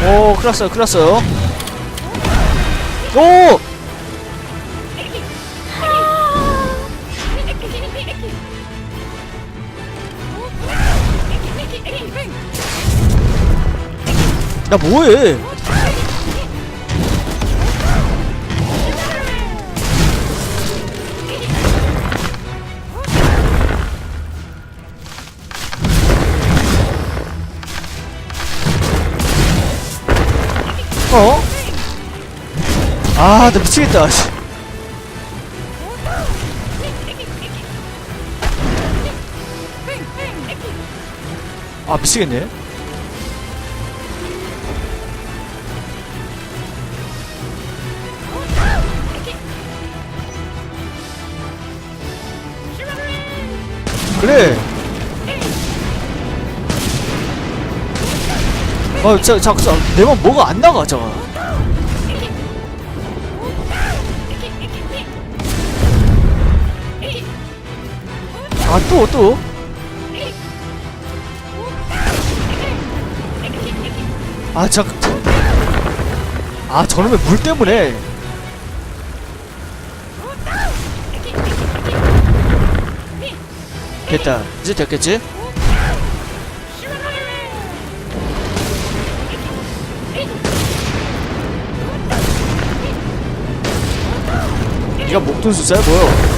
오 큰일 났어요 큰일 났어요 오! 야 뭐해 어? 아, 나 미치겠다. 씨. 아, 미치겠네. 그래. 어, 자, 자, 자, 내맘 뭐가 안 나가, 저. 아, 또, 또. 아, 자, 아, 저놈의 물 때문에. 됐다. 이제 됐겠지? 네가 목돈 숫자야 뭐야?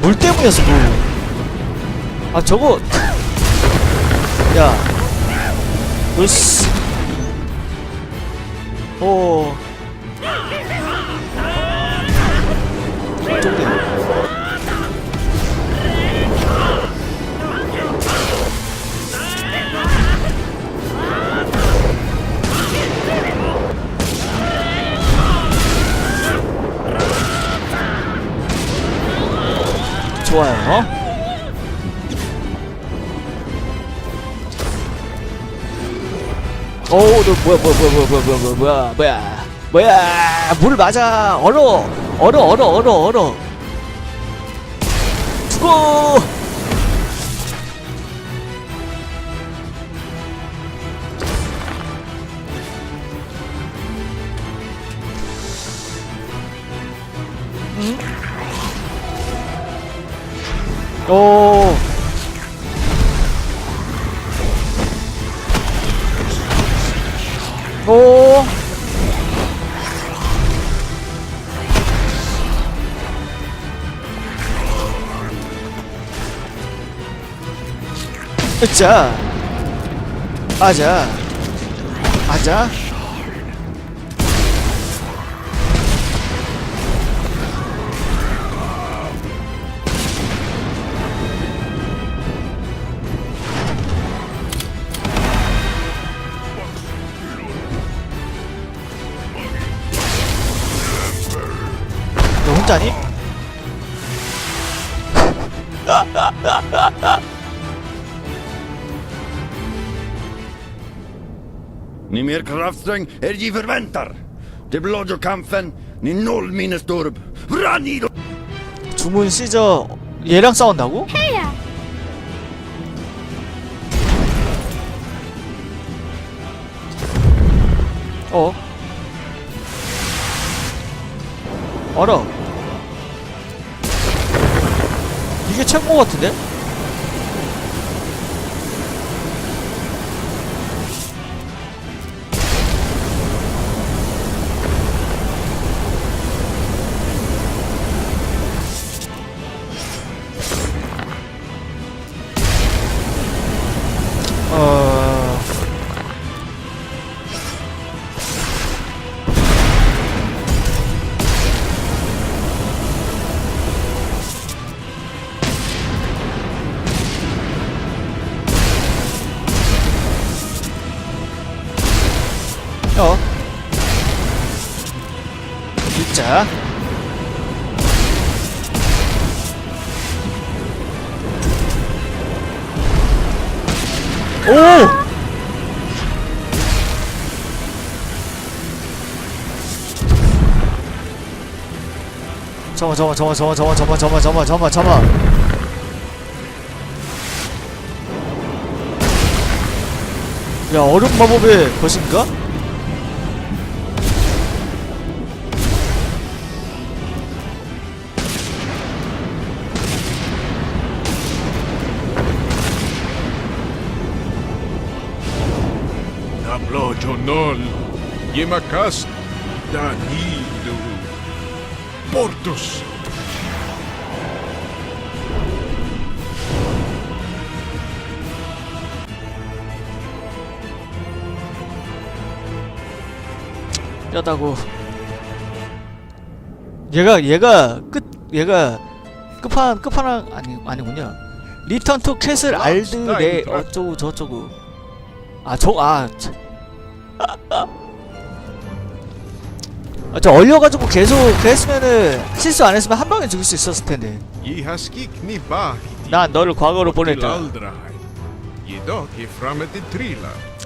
물 때문이었어 물. 아 저거 야 으씨 오 좋아요 어? 오, 너 뭐야, 뭐야, 뭐야, 뭐야, 뭐야, 뭐야, 뭐야, 뭐야, 뭐야, 물 맞아, 얼어, 얼어, 얼어, 얼어, 얼어. 죽어. 오. 오. 으짜. 아자. 아자. 너 혼자니? Ni mer kraftsträng är de förväntar. Det blådjo kampen, ni noll minnestorp. Vranido! 주문 시저 얘랑 싸운다고? 어? 알아. 이게 최고 같은데? 어... 어? 펴 일자 오! 잡아 잡아 잡아 잡아 잡아 잡아 잡아 잡아 잡아 잡아 야 얼음 마법의 것인가? Nol, Yemakas, Danido, Portos. 뼈다고. 얘가 얘가 끝 얘가 끝판 끝판왕 아니 아니군요. 리턴 투 캐슬 알드 레 어쩌고 저쩌고 아저아 아, 저 얼려가지고 계속 했으면은 실수 안 했으면 한 방에 죽일 수 있었을 텐데. 난 너를 과거로 보냈다.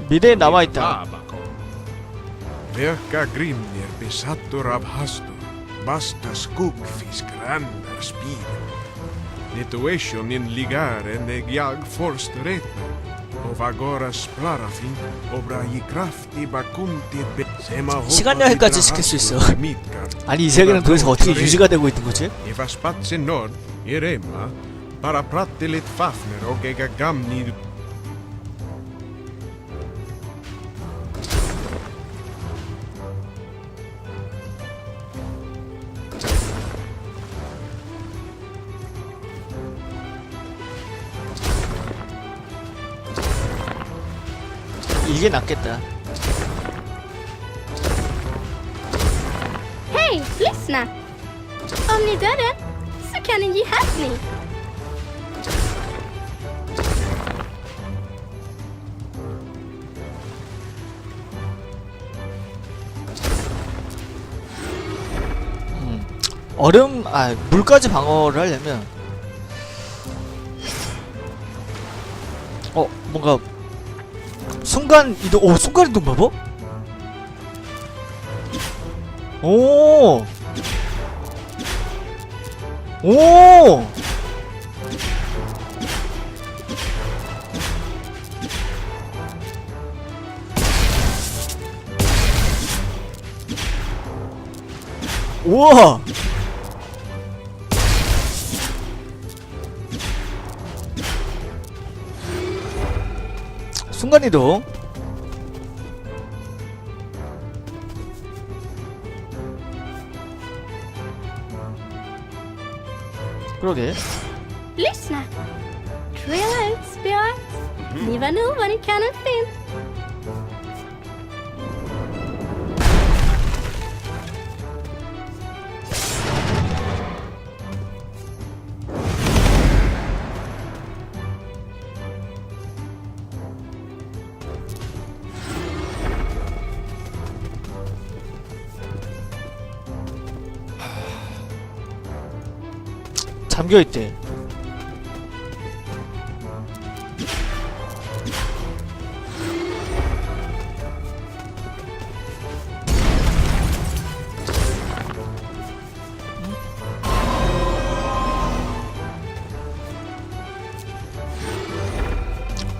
미래에 남아 있다 Abako. Verka grimnir besattor av hastor. Basta skuggfisk randar spiden. Nituation in ligare neg jag forst retna. Och vagora splarafin obra i krafti bakunti be 시간 여행까지 시킬 수 있어. 아니 이 세계는 도대체 어떻게 유지가 되고 있는 거지? Eva spatse nord, Irema, para prattelit Fafner och ega 이게 낫겠다 Hej, lyssna! Om ni dör det, så kan ni ge hälsning. 얼음 아 물까지 방어를 하려면 어 뭔가 순간 이동 오 순간 이동 마법? 오! 오! 우와! 순간이동 그러게. Lyssna. Trailers, Björn. Liva nu vad ni kan och fin. 잠겨있대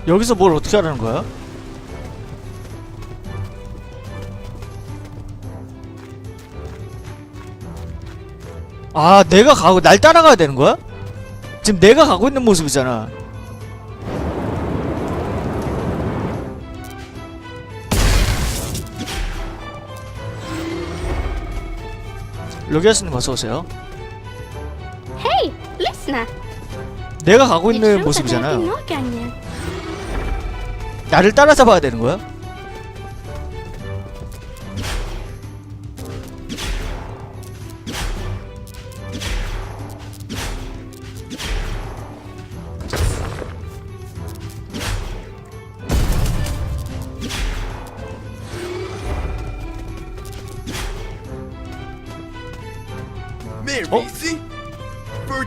여기서 뭘 어떻게 하라는 거야? 아 내가 가고 날 따라가야 되는 거야? 지금 내가 가고 있는 모습이잖아 로기아스님 어서오세요 Hej, lyssna! 내가 가고 있는 모습이잖아요. 나를 따라잡아야 되는 거야?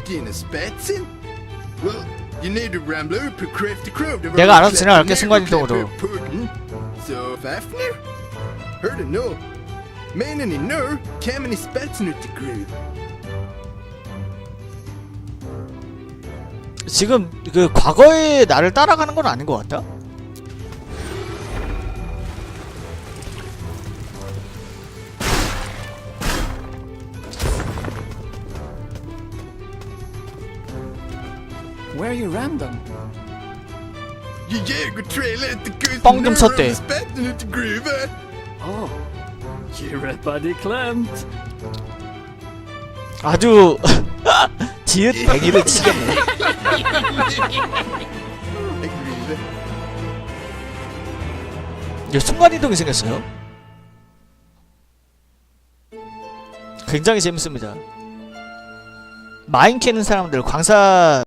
skin is bats in? Well, you need a rambler, per craft the crow, the 내가 알아서 진행할게 순간이동으로. So Fafnir? Heard it no. Meaning in no, Camin is bats in the grave. 지금 그 과거의 나를 따라가는 건 아닌 것 같다. Where you ram them? Your jägertrailer inte kust Bong dem satte. spetten ut i gruvan. Oh, you're a buddy clamped. 아주 지읒 뱅이를 치겠네. En gruva. 이제 순간 이동이 생겼어요. 굉장히 재밌습니다. 마인 캐는 사람들 광사